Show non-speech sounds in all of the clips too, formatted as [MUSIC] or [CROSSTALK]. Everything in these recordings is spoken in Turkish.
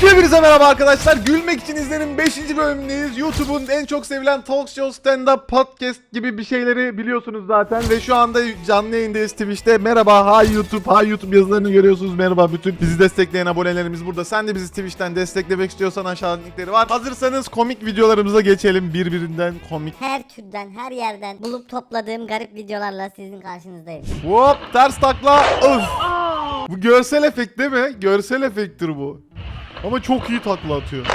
Hepinize merhaba arkadaşlar. Gülmek için izlenin 5. bölümündeyiz. YouTube'un en çok sevilen talk show, stand-up, podcast gibi bir şeyleri biliyorsunuz zaten. Ve şu anda canlı yayındayız Twitch'te. Merhaba, hi YouTube, hi YouTube yazılarını görüyorsunuz. Merhaba bütün bizi destekleyen abonelerimiz burada. Sen de bizi Twitch'ten desteklemek istiyorsan aşağıda linkleri var. Hazırsanız komik videolarımıza geçelim. Birbirinden komik. Her türden, her yerden bulup topladığım garip videolarla sizin karşınızdayım. Hop ters takla. Öf. Bu görsel efekt değil mi? Görsel efekttir bu. Ama çok iyi takla atıyor.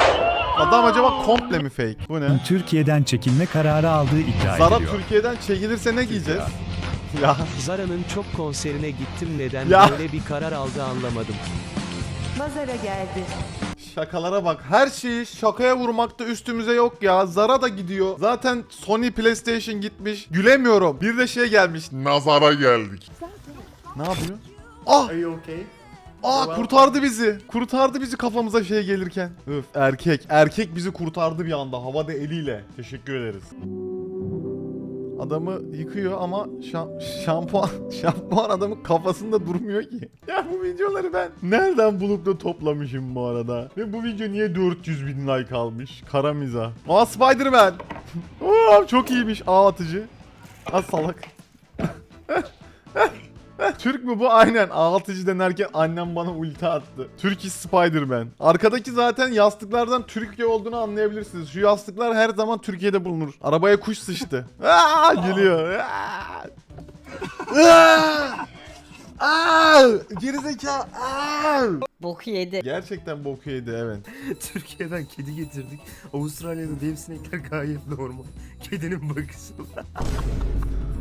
Adam acaba komple mi fake? Bu ne? Türkiye'den çekilme kararı aldığı iddia Zara ediliyor. Türkiye'den çekilirse ne giyeceğiz? Ya Zara'nın çok konserine gittim neden Ya. böyle bir karar aldı anlamadım. Pazara geldi. şakalara bak. Her şeyi şakaya vurmakta üstümüze yok ya. Zara da gidiyor. Zaten Sony PlayStation gitmiş. Gülemiyorum. Bir de şey gelmiş. Nazara geldik. Ne yapıyor? Ah! Aa kurtardı bizi. Kurtardı bizi kafamıza şey gelirken. Öf erkek. Erkek bizi kurtardı bir anda havada eliyle. Teşekkür ederiz. Adamı yıkıyor ama şa- şampuan [LAUGHS] şampuan adamın kafasında durmuyor ki. Ya bu videoları ben nereden bulup da toplamışım bu arada. Ve bu video niye 400 bin like almış? Kara mizah. Aa Spider-Man. [LAUGHS] Oo, çok iyiymiş ağ atıcı. Az salak. [LAUGHS] Türk mü bu? Aynen. Ağatıcı denerken annem bana ulti attı. Türk is Spider-Man. Arkadaki zaten yastıklardan Türkiye olduğunu anlayabilirsiniz. Şu yastıklar her zaman Türkiye'de bulunur. Arabaya kuş sıçtı. [LAUGHS] Aa, gülüyor. Aa! Aa! Aa! Gerizekalı. Aa! Boku yedi. Gerçekten boku yedi evet. [LAUGHS] Türkiye'den kedi getirdik. Avustralya'da dev sinekler gayet normal. Kedinin bakışı.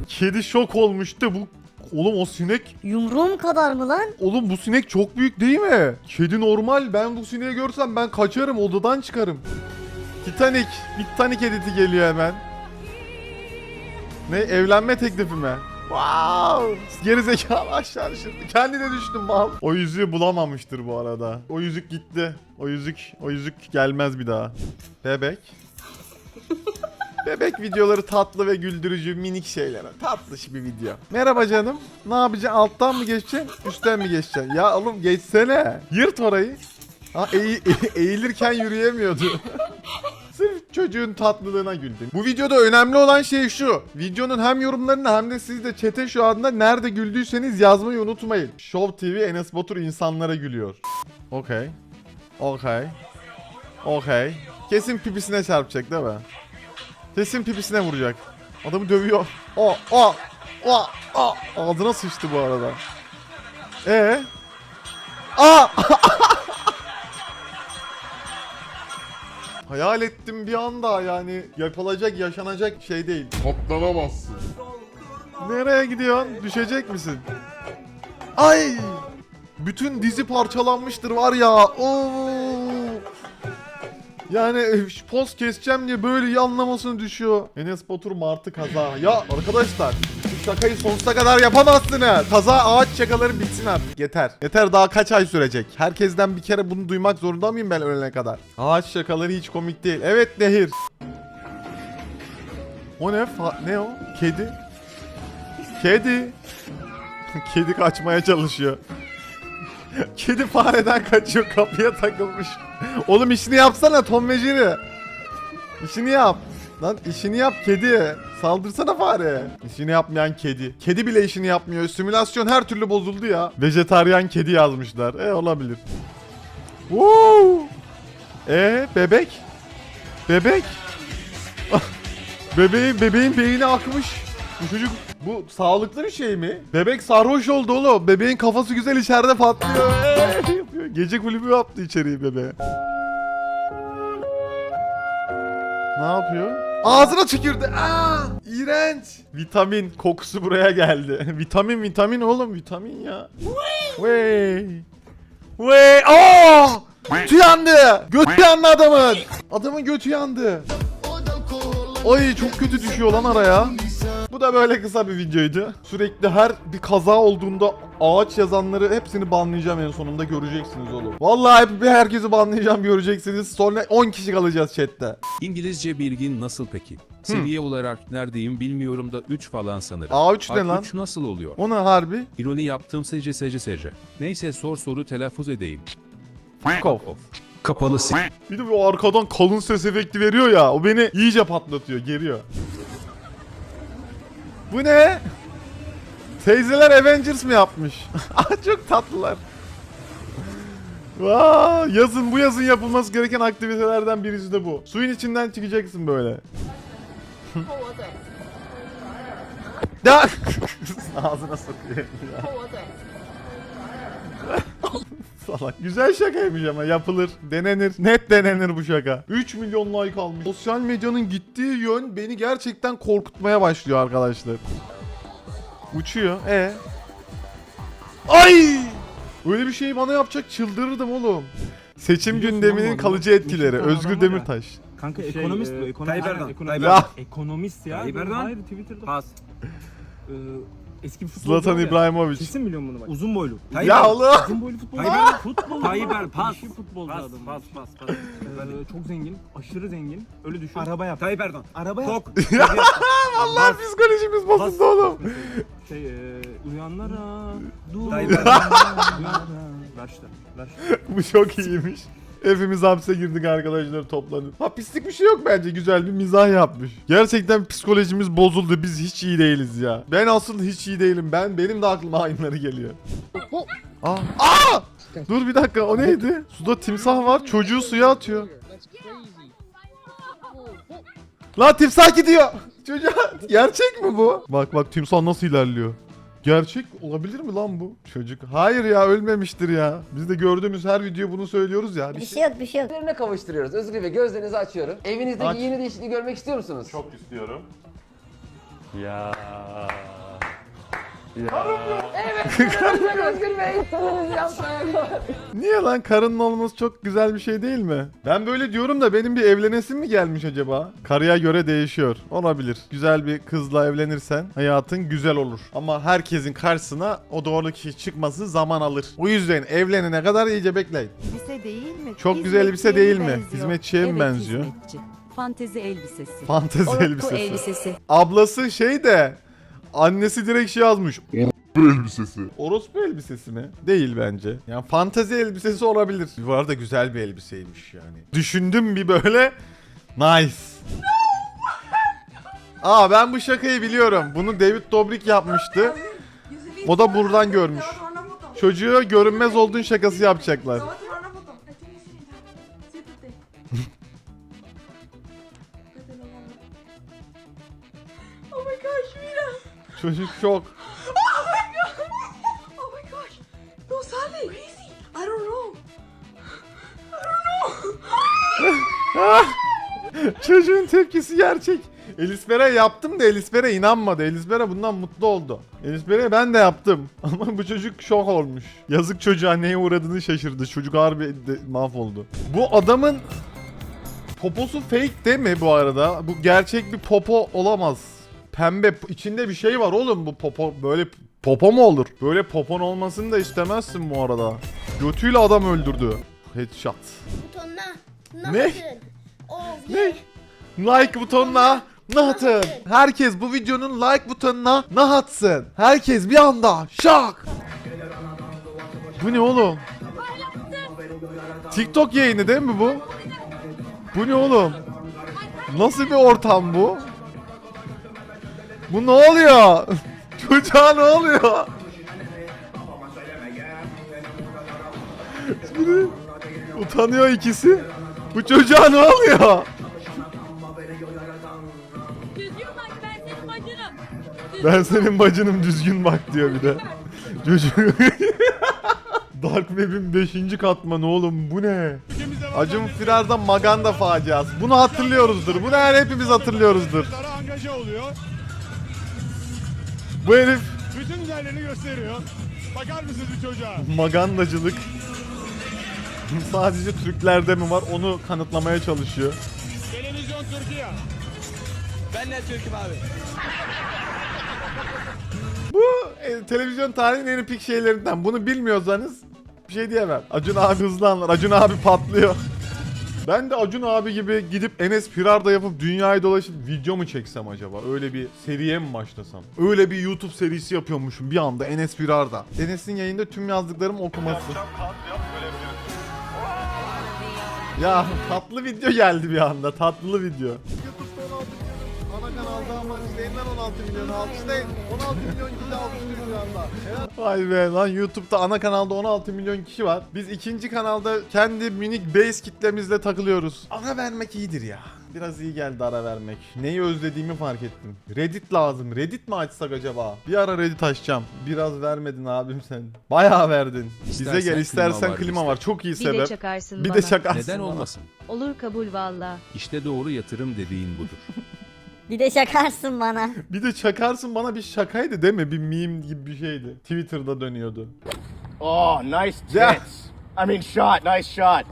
Kedi şok olmuştu bu. Oğlum o sinek Yumruğum kadar mı lan? Oğlum bu sinek çok büyük değil mi? Kedi normal. Ben bu sineği görsem ben kaçarım. Odadan çıkarım. Titanic. Titanic editi geliyor hemen. Ne? Evlenme teklifi mi? Wow! Geri zekalı aşağı düşürdü. Kendine düştüm mal. O yüzüğü bulamamıştır bu arada. O yüzük gitti. O yüzük, o yüzük gelmez bir daha. Bebek. Bebek videoları tatlı ve güldürücü minik şeyler. Tatlış bir video. Merhaba canım. Ne yapacaksın? Alttan mı geçeceksin? Üstten mi geçeceksin? Ya oğlum geçsene. Yırt orayı. Ha, eğ- [LAUGHS] eğilirken yürüyemiyordu. [LAUGHS] Sırf çocuğun tatlılığına güldüm. Bu videoda önemli olan şey şu. Videonun hem yorumlarını hem de siz de chat'e şu anda nerede güldüyseniz yazmayı unutmayın. Show TV Enes Batur insanlara gülüyor. Okey. Okey. Okey. Kesin pipisine çarpacak değil mi? Kesin pipisine vuracak. Adamı dövüyor. O, o, o, o. Ağzına sıçtı bu arada. E. Aa! [LAUGHS] Hayal ettim bir anda yani yapılacak yaşanacak şey değil. Katlanamazsın. Nereye gidiyorsun? Düşecek misin? Ay! Bütün dizi parçalanmıştır var ya. Oo! Yani e, post keseceğim diye böyle yanlamasını düşüyor. Enes Batur Martı kaza. Ya arkadaşlar şakayı sonsuza kadar yapamazsınız. Kaza ağaç şakaları bitsin artık yeter. Yeter daha kaç ay sürecek. Herkesten bir kere bunu duymak zorunda mıyım ben ölene kadar? Ağaç şakaları hiç komik değil. Evet Nehir. O ne? Fa- ne o? Kedi. Kedi. [LAUGHS] Kedi kaçmaya çalışıyor. [LAUGHS] Kedi fareden kaçıyor kapıya takılmış. Oğlum işini yapsana Tom ve Jerry. İşini yap. Lan işini yap kedi. Saldırsana fare. İşini yapmayan kedi. Kedi bile işini yapmıyor. Simülasyon her türlü bozuldu ya. Vejetaryen kedi yazmışlar. E olabilir. Woo! E bebek. Bebek. Bebeğin bebeğin beyni akmış. Bu çocuk bu sağlıklı bir şey mi? Bebek sarhoş oldu oğlum. Bebeğin kafası güzel içeride patlıyor. Gece kulübü yaptı içeriği bebeğe. Ne yapıyor? Ağzına tükürdü. Aa! İğrenç. Vitamin kokusu buraya geldi. [LAUGHS] vitamin vitamin oğlum vitamin ya. Wey. Wey. Aa! Götü yandı. Götü yandı adamın. Adamın götü yandı. Ay çok kötü düşüyor lan araya. Bu da böyle kısa bir videoydu. Sürekli her bir kaza olduğunda ağaç yazanları hepsini banlayacağım en sonunda göreceksiniz oğlum. Vallahi hep herkesi banlayacağım göreceksiniz. Sonra 10 kişi kalacağız chatte. İngilizce bilgin nasıl peki? Seviye olarak neredeyim bilmiyorum da 3 falan sanırım. A3 ne lan? üç nasıl oluyor? O ne harbi? İroni yaptım sece sece sece. Neyse sor soru telaffuz edeyim. Off. Of. kapalı s- Bir de bu arkadan kalın ses efekti veriyor ya. O beni iyice patlatıyor, geriyor. Bu ne? Teyzeler Avengers mi yapmış? [LAUGHS] Aa, Çok tatlılar. Vaa, yazın bu yazın yapılması gereken aktivitelerden birisi de bu. Suyun içinden çıkacaksın böyle. [LAUGHS] [LAUGHS] ağzına sokuyor. [LAUGHS] Salak. Güzel şakaymış ama yapılır, denenir. Net denenir bu şaka. 3 milyon like almış. Sosyal medyanın gittiği yön beni gerçekten korkutmaya başlıyor arkadaşlar. Uçuyor. E. Ay! Öyle bir şeyi bana yapacak çıldırırdım oğlum. Seçim Biliyorsun gündeminin kalıcı etkileri. Özgür adam var ya. Demirtaş. Kanka Şey, ekonomist e, bu. Ekonomist. Tayyip Erdoğan, Ekonomist. Tayyip Erdoğan. Ekonomist ya. Tayyip Erdoğan. Hayır Twitter'da. Pas. Ee, eski bir futbolcu Zlatan var ya. İbrahimovic. Kesin biliyorum bunu bak. Uzun boylu. Tayyip Ya Erdoğan. Allah! Uzun boylu futbolcu. Tayyip Erdoğan. Futbolcu. Tayyip Erdoğan. Pas. Dişi futbolcu Pas, adam. pas, pas, pas. Ee, çok zengin. Aşırı zengin. Öyle düşün. Araba yap. Tayyip Erdoğan. Araba yap. Tok. [LAUGHS] Allah psikolojimiz bozuldu oğlum. Şey e, uyanlara. Dur. Tayyip Erdoğan. Uyanlara. Ver işte. Ver işte. [LAUGHS] Bu çok iyiymiş. Hepimiz hapse girdik arkadaşlar toplanıp. Hapislik bir şey yok bence. Güzel bir mizah yapmış. Gerçekten psikolojimiz bozuldu. Biz hiç iyi değiliz ya. Ben asıl hiç iyi değilim. Ben benim de aklıma aynıları geliyor. [LAUGHS] Aa! Aa! Dur bir dakika o neydi? Suda timsah var. Çocuğu suya atıyor. Lan timsah gidiyor. Çocuğa gerçek mi bu? Bak bak timsah nasıl ilerliyor. Gerçek olabilir mi lan bu? Çocuk. Hayır ya ölmemiştir ya. Biz de gördüğümüz her video bunu söylüyoruz ya. Bir şey yok bir şey yok. Gözlerine kavuşturuyoruz. Özgür Bey gözlerinizi açıyorum. Evinizdeki Aç. yeni değişikliği görmek istiyor musunuz? Çok istiyorum. Ya. Özgür Bey yapmaya Niye lan karının olması çok güzel bir şey değil mi? Ben böyle diyorum da benim bir evlenesim mi gelmiş acaba? Karıya göre değişiyor. Olabilir. Güzel bir kızla evlenirsen hayatın güzel olur. Ama herkesin karşısına o doğru kişi çıkması zaman alır. O yüzden evlenene kadar iyice bekleyin. Elbise değil mi? Çok güzel elbise değil mi? benziyor. Hizmetçiye mi Evet, benziyor? hizmetçi. Fantezi elbisesi. Fantezi Orospu elbisesi. elbisesi. Ablası şey de annesi direkt şey yazmış. Bu elbisesi. Orospu elbisesi mi? Değil bence. Yani fantezi elbisesi olabilir. Bu arada güzel bir elbiseymiş yani. Düşündüm bir böyle. Nice. Aa ben bu şakayı biliyorum. Bunu David Dobrik yapmıştı. O da buradan görmüş. Çocuğu görünmez olduğun şakası yapacaklar. Çocuk şok. Çocuğun tepkisi gerçek. Elisber'e yaptım da Elisber'e inanmadı. Elisber'e bundan mutlu oldu. Elisber'e ben de yaptım. [LAUGHS] Ama bu çocuk şok olmuş. Yazık çocuğa neye uğradığını şaşırdı. Çocuk harbi de mahvoldu. Bu adamın poposu fake değil mi bu arada? Bu gerçek bir popo olamaz. Pembe içinde bir şey var oğlum bu popo böyle popo mu olur? Böyle popon olmasını da istemezsin bu arada. Götüyle adam öldürdü. Headshot. Butonuna. Ne? Ne? Like butonuna nah atın. Herkes bu videonun like butonuna nah atsın. Herkes bir anda şak. Bu ne oğlum? TikTok yayını değil mi bu? Bu ne oğlum? Nasıl bir ortam bu? Bu ne oluyor? [LAUGHS] Çocuğa ne oluyor? Biri utanıyor ikisi. Bu çocuğa ne oluyor? Düzgün bak ben senin bacınım. Ben senin bacınım düzgün bak diyor bir de. Çocuk. [LAUGHS] Dark Web'in 5. katmanı oğlum bu ne? Acun Firar'da Maganda faciası. Bunu hatırlıyoruzdur. Bunu her hepimiz hatırlıyoruzdur. angaja oluyor. Bu herif Bütün güzelliğini gösteriyor. Bakar mısınız bir çocuğa? magandacılık. Sadece Türklerde mi var onu kanıtlamaya çalışıyor. Televizyon Türkiye. Ben de Türk'üm abi. Bu e, televizyon tarihinin en epik şeylerinden. Bunu bilmiyorsanız bir şey diyemem. Acun abi hızlı anlar. Acun abi patlıyor. Ben de Acun abi gibi gidip Enes Pirar'da yapıp dünyayı dolaşıp video mu çeksem acaba? Öyle bir seriye mi başlasam? Öyle bir YouTube serisi yapıyormuşum bir anda Enes Pirar'da. Enes'in yayında tüm yazdıklarımı okuması. Ya tatlı video geldi bir anda. Tatlı video. YouTube'da 16 milyon, ana kanalda ama izleyenler 16 milyon, alkışlayın. 16 milyon kişi alkışlıyor şu anda. Vay be lan YouTube'da ana kanalda 16 milyon kişi var. Biz ikinci kanalda kendi minik base kitlemizle takılıyoruz. Ara vermek iyidir ya. Biraz iyi geldi ara vermek. Neyi özlediğimi fark ettim. Reddit lazım. Reddit mi açsak acaba? Bir ara Reddit açacağım. Biraz vermedin abim sen. Bayağı verdin. Bize İstersen gel istersen klima var klima var. Çok iyi Bir de sebep. çakarsın Bir bana. de şakarsın. Neden bana. olmasın? Olur kabul valla. İşte doğru yatırım dediğin budur. [LAUGHS] Bir de şakarsın bana. [LAUGHS] Bir de çakarsın bana bir şakaydı değil mi? Bir meme gibi bir şeydi. Twitter'da dönüyordu. Oh, nice tits. I mean shot, nice shot.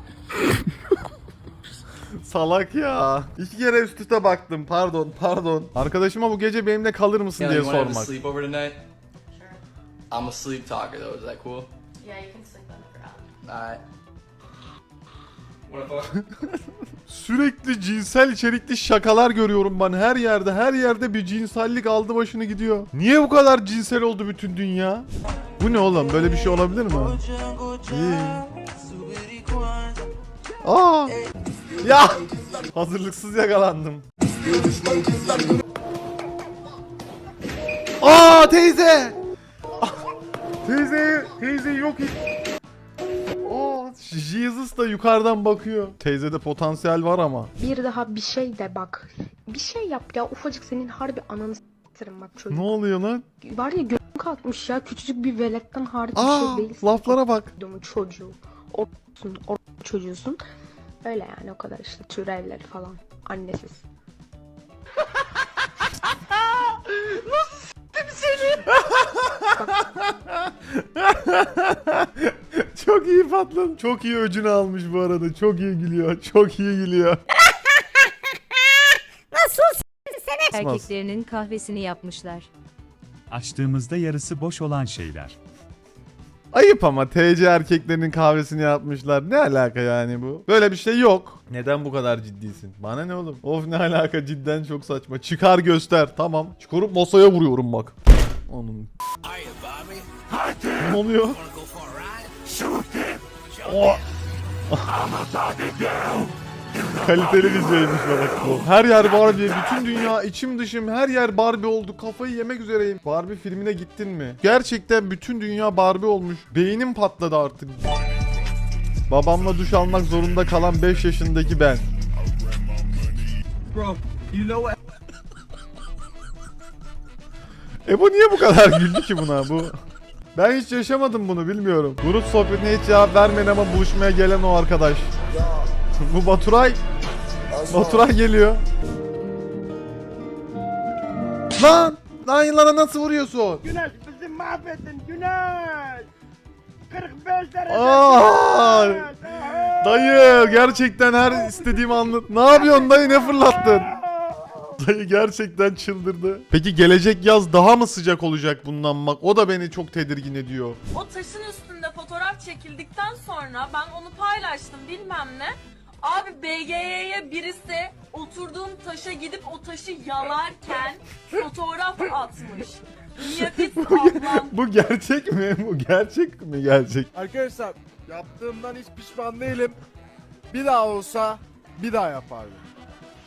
Salak ya. İki kere üst üste baktım. Pardon, pardon. Arkadaşıma bu gece benimle kalır mısın diye sormak. sleep over tonight? I'm a sleep talker though. Is that cool? Yeah, you can sleep on the ground. Alright. [LAUGHS] Sürekli cinsel içerikli şakalar görüyorum ben her yerde. Her yerde bir cinsellik aldı başını gidiyor. Niye bu kadar cinsel oldu bütün dünya? Bu ne oğlum? Böyle bir şey olabilir mi? İyi. Aa! Ya! Hazırlıksız yakalandım. Aa teyze! Teyze, teyze yok Jesus da yukarıdan bakıyor. Teyzede potansiyel var ama. Bir daha bir şey de bak. Bir şey yap ya ufacık senin harbi ananı s**tirim bak çocuk. Ne oluyor lan? Var ya gözüm kalkmış ya küçücük bir veletten hariç bir Aa, şey değilsin. laflara bak. Çocuğu. Orsun, or çocuğusun. Öyle yani o kadar işte türevleri falan. Annesiz. [LAUGHS] [LAUGHS] Çok iyi patladı. Çok iyi öcünü almış bu arada. Çok iyi gülüyor. Çok iyi gülüyor. [LAUGHS] Nasıl Erkeklerinin kahvesini yapmışlar. Açtığımızda yarısı boş olan şeyler. Ayıp ama TC erkeklerinin kahvesini yapmışlar. Ne alaka yani bu? Böyle bir şey yok. Neden bu kadar ciddisin? Bana ne oğlum? Of ne alaka cidden çok saçma. Çıkar göster. Tamam. Çıkarıp masaya vuruyorum bak. Onun. ne oluyor? O. Kaliteli videoymuş bak bu. Her yer Barbie. Bütün dünya içim dışım her yer Barbie oldu. Kafayı yemek üzereyim. Barbie filmine gittin mi? Gerçekten bütün dünya Barbie olmuş. Beynim patladı artık. Babamla duş almak zorunda kalan 5 yaşındaki ben. Bro, you know what? E bu niye bu kadar güldü ki buna bu? Ben hiç yaşamadım bunu bilmiyorum. Grup sohbetine hiç cevap vermeyin ama buluşmaya gelen o arkadaş. bu Baturay. Baturay geliyor. Lan! Lan yıllara nasıl vuruyorsun? Güneş bizi mahvettin Güneş. 45 derece. Aa! Dayı gerçekten her istediğimi anlat. Ne yapıyorsun dayı ne fırlattın? Dayı gerçekten çıldırdı. Peki gelecek yaz daha mı sıcak olacak bundan bak? O da beni çok tedirgin ediyor. O taşın üstünde fotoğraf çekildikten sonra ben onu paylaştım bilmem ne. Abi BGY'ye birisi oturduğum taşa gidip o taşı yalarken fotoğraf atmış. Niyafet ablam. [LAUGHS] Bu gerçek mi? Bu gerçek mi gerçek? Arkadaşlar yaptığımdan hiç pişman değilim. Bir daha olsa bir daha yapardım.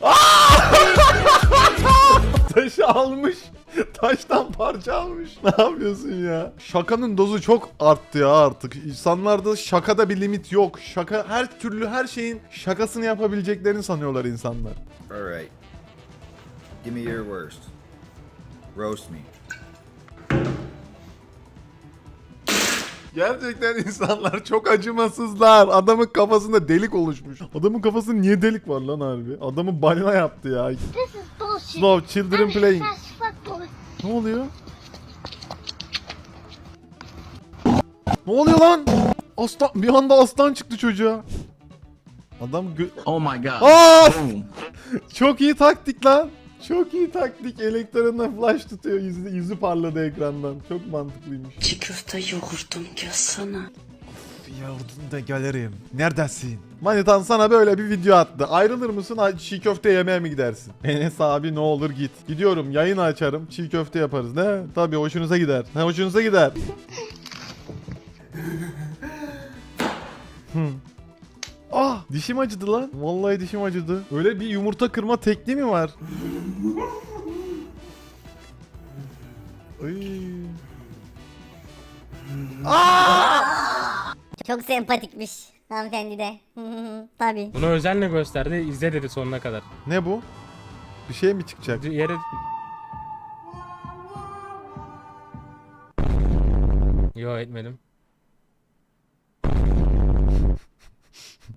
[LAUGHS] Taşı almış. Taştan parça almış. Ne yapıyorsun ya? Şakanın dozu çok arttı ya artık. İnsanlarda şakada bir limit yok. Şaka her türlü her şeyin şakasını yapabileceklerini sanıyorlar insanlar. Alright. Give me your worst. Roast me. Gerçekten insanlar çok acımasızlar. Adamın kafasında delik oluşmuş. Adamın kafasında niye delik var lan harbi? Adamı balina yaptı ya. Slow children playing. Ne oluyor? Ne oluyor lan? Aslan bir anda aslan çıktı çocuğa. Adam gö- Oh my god. Aa! Boom. Çok iyi taktik lan. Çok iyi taktik. Elektriğinden flash tutuyor. Yüzü, yüzü parladı ekrandan. Çok mantıklıymış. Çiğ köfte yoğurdum yazsana. Yavrum da gelirim. Neredesin? Manitan sana böyle bir video attı. Ayrılır mısın? Çiğ köfte yemeye mi gidersin? Enes abi ne olur git. Gidiyorum yayın açarım. Çiğ köfte yaparız. Ne? Tabii hoşunuza gider. Ha, hoşunuza gider. [LAUGHS] Ah dişim acıdı lan. Vallahi dişim acıdı. Öyle bir yumurta kırma tekniği mi var? Ay. Çok sempatikmiş hanımefendi de. [LAUGHS] Tabii. Bunu özenle gösterdi. izle dedi sonuna kadar. Ne bu? Bir şey mi çıkacak? Yere... Yo etmedim.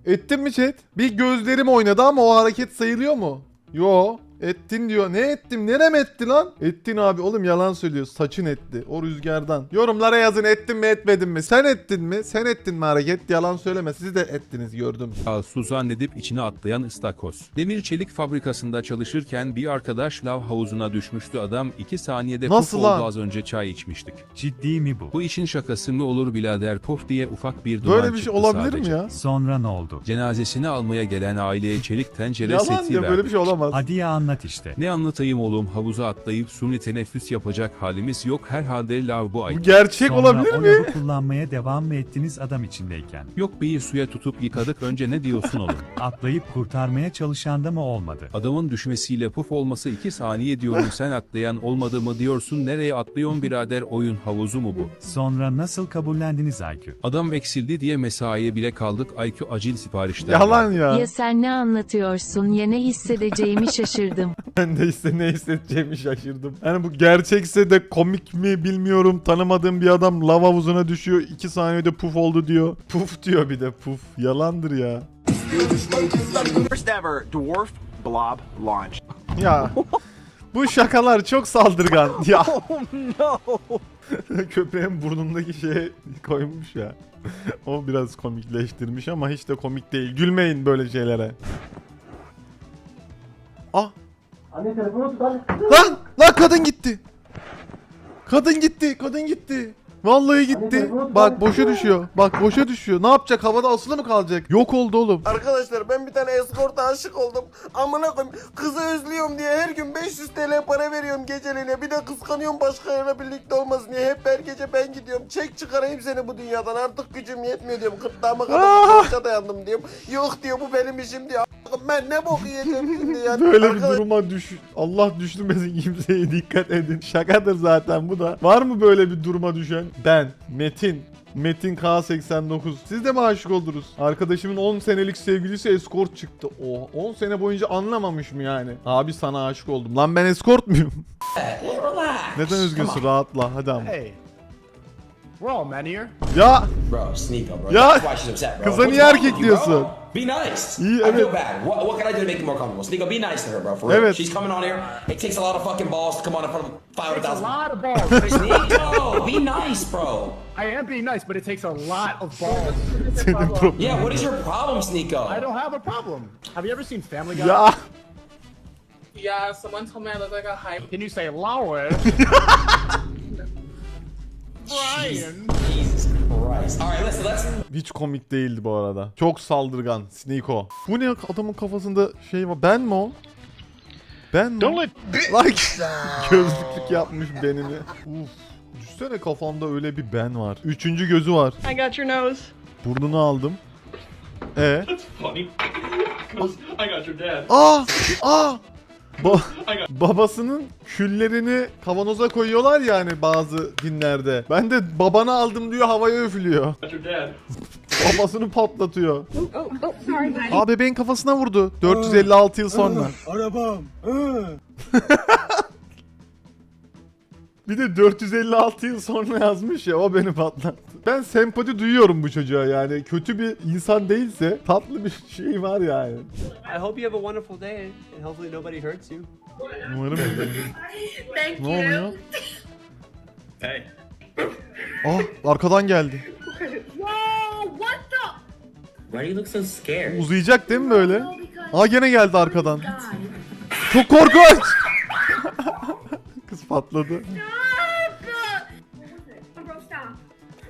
Ettin mi chat? Bir gözlerim oynadı ama o hareket sayılıyor mu? Yo. Ettin diyor. Ne ettim? Nerem etti lan? Ettin abi. Oğlum yalan söylüyor. Saçın etti. O rüzgardan. Yorumlara yazın ettin mi etmedin mi? Sen ettin mi? Sen ettin mi hareket? Yalan söyleme. Siz de ettiniz gördüm. Su zannedip içine atlayan ıstakoz. Demir çelik fabrikasında çalışırken bir arkadaş lav havuzuna düşmüştü adam 2 saniyede Nasıl puf lan? oldu az önce çay içmiştik. Ciddi mi bu? Bu işin şakası mı olur birader puf diye ufak bir duman Böyle bir şey çıktı olabilir sadece. mi ya? Sonra ne oldu? Cenazesini almaya gelen aileye çelik tencere Yalan seti ya böyle verdik. bir şey olamaz. Hadi ya anlat işte. Ne anlatayım oğlum havuza atlayıp suni teneffüs yapacak halimiz yok herhalde lav bu ay. Bu gerçek Sonra olabilir o mi? lavı kullanmaya devam mı ettiniz adam içindeyken? Yok bir suya tutup yıkadık önce ne diyorsun oğlum? [LAUGHS] Atlayıp kurtarmaya çalışan da mı olmadı? Adamın düşmesiyle puf olması 2 saniye diyorum sen atlayan olmadı mı diyorsun nereye atlıyorsun birader oyun havuzu mu bu? Sonra nasıl kabullendiniz IQ? Adam eksildi diye mesaiye bile kaldık IQ acil siparişler. Yalan ya. sen ne anlatıyorsun ya ne hissedeceğimi şaşırdım. [LAUGHS] Ben de işte ne hissedeceğimi şaşırdım. Yani bu gerçekse de komik mi bilmiyorum. Tanımadığım bir adam lav havuzuna düşüyor. 2 saniyede puf oldu diyor. [LAUGHS] Puf diyor bir de puf. Yalandır ya. First ever dwarf blob launch. Ya bu şakalar çok saldırgan. [LAUGHS] Ya köpeğin burnundaki şeye koymuş ya. O biraz komikleştirmiş ama hiç de komik değil. Gülmeyin böyle şeylere. Ah. Anne telefonu tut Lan! Lan kadın gitti. Kadın gitti. Kadın gitti. Vallahi gitti. Bak boşa düşüyor. Bak boşa düşüyor. Ne yapacak? Havada asılı mı kalacak? Yok oldu oğlum. Arkadaşlar ben bir tane eskorta aşık oldum. Amına koyayım kızı özlüyorum diye her gün 500 TL para veriyorum geceliğine. Bir de kıskanıyorum başkalarıyla birlikte olmasın diye. Hep her gece ben gidiyorum. Çek çıkarayım seni bu dünyadan. Artık gücüm yetmiyor diyorum. Gırtlağıma kadar borca dayandım diyorum. Yok diyor bu benim işim diyor. Ben ne bok yiyeceğim şimdi ya. Böyle bir Arkadaş- duruma düş... Allah düşürmesin kimseye [LAUGHS] dikkat edin. Şakadır zaten bu da. Var mı böyle bir duruma düşen? Ben, Metin. Metin K89. Siz de mi aşık oldunuz? Arkadaşımın 10 senelik sevgilisi eskort çıktı. Oh, 10 sene boyunca anlamamış mı yani? Abi sana aşık oldum. Lan ben eskort muyum? Neden üzgünsün? Rahatla. Hadi ama. Hey. We're all men here. Ya Bro, sneak up, bro. Ya, That's why she's upset, bro. kıza What's niye wrong with erkek you, bro? diyorsun? Be nice. İyi, I feel bad. What, what can I do to make you more comfortable? Sneako, be nice to her, bro. For real. Evet. She's coming on here. It takes a lot of fucking balls to come on in front of 500,000. a lot of balls. Sneako, [LAUGHS] be nice, bro. I am being nice, but it takes a lot of balls. [LAUGHS] Yeah, what is your problem, Sneako? I don't have a problem. Have you ever seen Family Guy? Ya. Yeah, someone told me I look like a hype. Can you say Lois? [LAUGHS] Brian. Jesus Christ. All right, listen, let's. Hiç komik değildi bu arada. Çok saldırgan. Sneako. Bu ne adamın kafasında şey var. Ben mi o? Ben mi? Don't Like [LAUGHS] gözlüklük yapmış benimi. Uf. Düşsene kafamda öyle bir ben var. Üçüncü gözü var. I got your nose. Burnunu aldım. E. Funny. [LAUGHS] I got your dad. Aa! Aa! Ba- [LAUGHS] babasının küllerini kavanoza koyuyorlar yani bazı dinlerde. Ben de babanı aldım diyor havaya üflüyor. Got your dad. Babasını patlatıyor. Aa bebeğin kafasına vurdu. 456 yıl sonra. Arabam. [LAUGHS] Bir de 456 yıl sonra yazmış ya o beni patlattı. Ben sempati duyuyorum bu çocuğa yani. Kötü bir insan değilse tatlı bir şey var yani. I hope you have a wonderful day and hopefully nobody hurts you. Umarım [LAUGHS] Thank ne oluyor? Hey. [LAUGHS] Ah arkadan geldi. Whoa, what the? Why do you look so scared? Uzayacak değil mi böyle? Aa gene geldi arkadan. Çok korkunç. [LAUGHS] Kız patladı.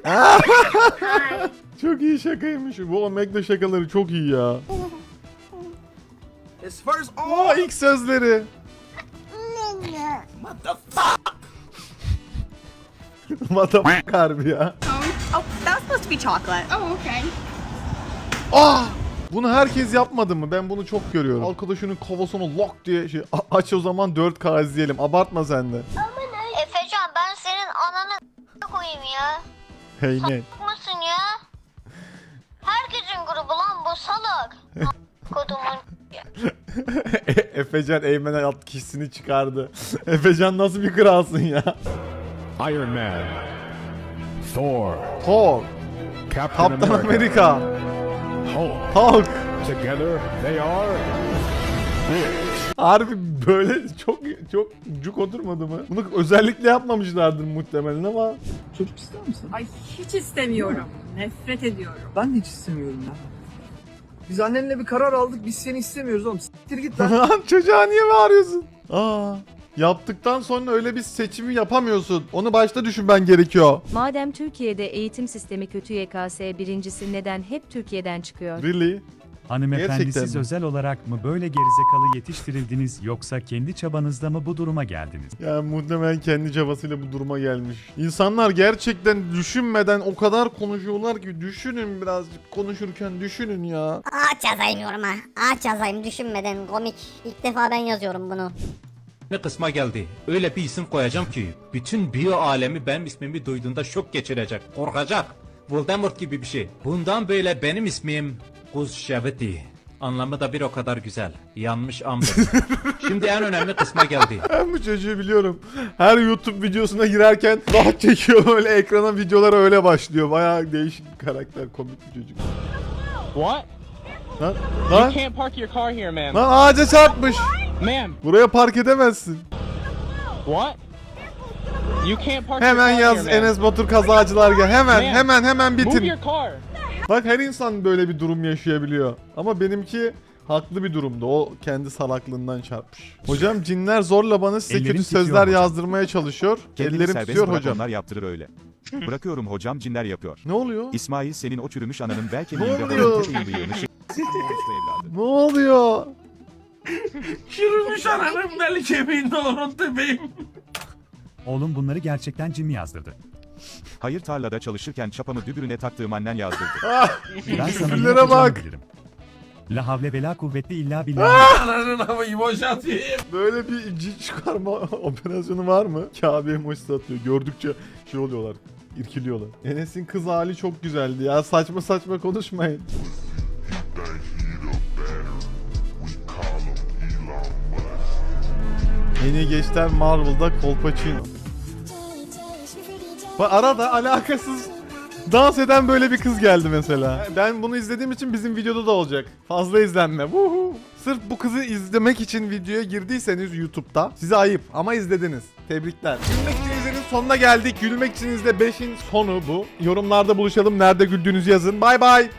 [LAUGHS] Çok iyi şakaymış. Bu Omega şakaları çok iyi ya. It's first. Aa ilk sözleri. What the fuck harbi ya. Oh, that was supposed to be chocolate. Oh, okay. Aa! Bunu herkes yapmadı mı? Ben bunu çok görüyorum. Arkadaşının kafasını lock diye şey "A- aç o zaman 4K izleyelim. Abartma sen de. Efecan ben senin ananı koyayım ya. Hey ne? mısın ya? Herkesin grubu lan bu salak. Kodumun. E- Efecan Eymen'e alt kişisini çıkardı. [LAUGHS] Efecan nasıl bir kralsın ya? Iron Man. Thor. Thor, Captain, Kaptan Amerika, Hulk. Hulk. Together they are. Harbi böyle çok çok cuk oturmadı mı? Bunu özellikle yapmamışlardır muhtemelen ama Çocuk ister misin? Ay hiç istemiyorum. Nefret ediyorum. Ben de hiç istemiyorum ya. Biz annenle bir karar aldık biz seni istemiyoruz oğlum. Siktir git lan. Lan çocuğa niye bağırıyorsun? Aa, yaptıktan sonra öyle bir seçimi yapamıyorsun. Onu başta düşünmen gerekiyor. Madem Türkiye'de eğitim sistemi kötü YKS birincisi neden hep Türkiye'den çıkıyor? Really? Hanımefendi Gerçekten siz mi? özel olarak mı böyle gerizekalı yetiştirildiniz yoksa kendi çabanızla mı bu duruma geldiniz? Yani muhtemelen kendi çabasıyla bu duruma gelmiş. İnsanlar gerçekten düşünmeden o kadar konuşuyorlar ki düşünün birazcık konuşurken düşünün ya. Ağaç yazayım yoruma. Ağaç yazayım düşünmeden komik. İlk defa ben yazıyorum bunu. Ne kısma geldi. Öyle bir isim koyacağım ki bütün biyo alemi benim ismimi duyduğunda şok geçirecek, korkacak. Voldemort gibi bir şey. Bundan böyle benim ismim Kuz Şeveti. Anlamı da bir o kadar güzel. Yanmış amdır. [LAUGHS] Şimdi en önemli kısma geldi. Ben bu çocuğu biliyorum. Her YouTube videosuna girerken rahat çekiyor böyle ekrana videolara öyle başlıyor. Bayağı değişik bir karakter, komik bir çocuk. What? Lan, lan, can't park your car here, ma'am. lan ağaca çarpmış. Ma'am, Buraya park edemezsin. what? You can't park Hemen yaz Enes Batur kazacılar gel. Hemen hemen hemen bitin. car. Bak her insan böyle bir durum yaşayabiliyor. Ama benimki haklı bir durumdu. O kendi salaklığından çarpmış. Hocam cinler zorla bana size Ellerim kötü titriyor sözler hocam. yazdırmaya çalışıyor. Ellerim tutuyor hocam. yaptırır öyle. Bırakıyorum hocam cinler yapıyor. Ne oluyor? İsmail senin o çürümüş ananın bel Ne oluyor? evladı. Ne oluyor? Çürümüş ananın deli kemiğinde onun bebeğim. Oğlum bunları gerçekten cin mi yazdırdı? Hayır tarlada çalışırken çapamı dübürüne taktığım annen yazdırdı. Ah, Ben sana küfürlere bak. bilirim. La havle ve la kuvvetli illa billah. Ananın havayı boşaltayım. Böyle bir cin çıkarma [LAUGHS] operasyonu var mı? Kabe emojisi atıyor. Gördükçe şey oluyorlar. irkiliyorlar. Enes'in kız hali çok güzeldi ya. Saçma saçma konuşmayın. En iyi geçten Marvel'da Colpacino. Bak arada alakasız dans eden böyle bir kız geldi mesela. Ben bunu izlediğim için bizim videoda da olacak. Fazla izlenme. Woohoo. Sırf bu kızı izlemek için videoya girdiyseniz YouTube'da size ayıp ama izlediniz. Tebrikler. Gülmek için sonuna geldik. Gülmek için izle 5'in sonu bu. Yorumlarda buluşalım. Nerede güldüğünüzü yazın. Bay bay.